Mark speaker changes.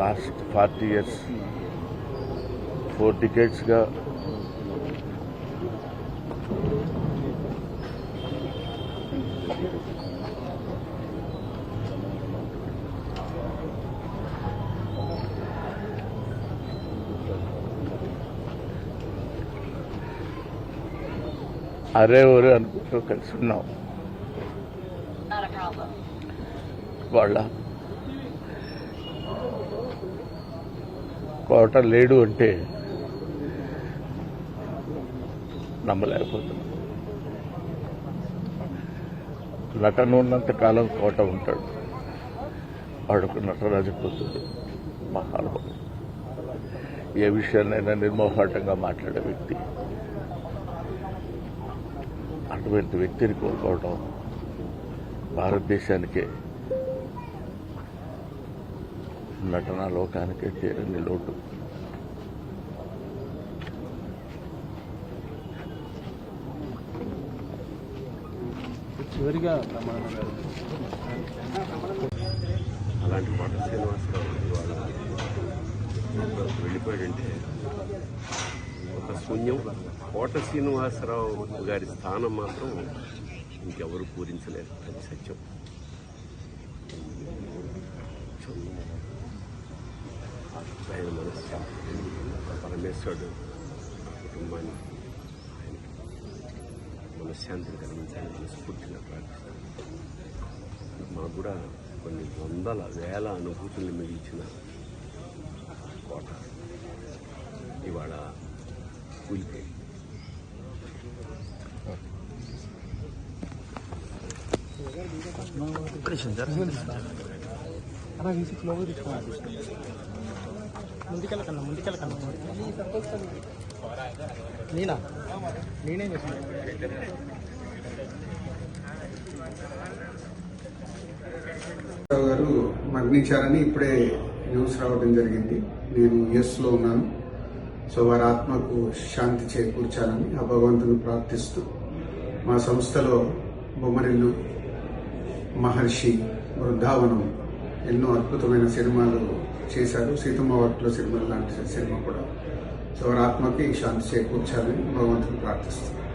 Speaker 1: Last forty years four టికెట్స్గా అరే ఒరే అనుకుంటూ కలిసి ఉన్నాం. వాళ్ళ కోట లేడు అంటే నమ్మలేకపోతున్నాం నటన ఉన్నంత కాలం కోట ఉంటాడు. వాడుకు నటరాజు కూతురు మహానుభావుడు. ఏ విషయాన్నైనా నిర్మోహాటంగా మాట్లాడే వ్యక్తి. అటువంటి వ్యక్తిని కోల్పోవడం భారతదేశానికే నటనా లోకానికే తీరని లోటు.
Speaker 2: చివరిగా
Speaker 3: అలాంటి కోట శ్రీనివాసరావు ఇవాళ వెళ్ళిపోయాడంటే ఒక శూన్యం. కోట శ్రీనివాసరావు గారి స్థానం మాత్రం ఇంకెవరు పూరించలేరు. అది సత్యం. ఆయన మనశ్శాంతి పరమేశ్వరుడు కుటుంబాన్ని మనశ్శాంతిని కలిగించాలని మనస్ఫూర్తిగా ప్రార్థిస్తాను మాకు కూడా కొన్ని వందల వేల అనుభూతుల్ని మిగిల్చిన కోట ఇవాళ కూలిపోయి
Speaker 2: అలా వీసి ముందుకెళ్ళకన్నా ముందుకెళ్ళకన్నా నేనా? నేనేం
Speaker 4: గారు మరణించారని ఇప్పుడే న్యూస్ రావడం జరిగింది. నేను ఎస్లో ఉన్నాను. సో వారి ఆత్మకు శాంతి చేకూర్చాలని ఆ భగవంతుని ప్రార్థిస్తూ మా సంస్థలో బొమ్మరిల్లు మహర్షి బృందావనం ఎన్నో అద్భుతమైన సినిమాలు చేశారు. సీతమ్మ వర్క్లో సినిమాలు లాంటి సినిమా కూడా. సో వారి ఆత్మకి శాంతి చేకూర్చాలని భగవంతుని ప్రార్థిస్తున్నాను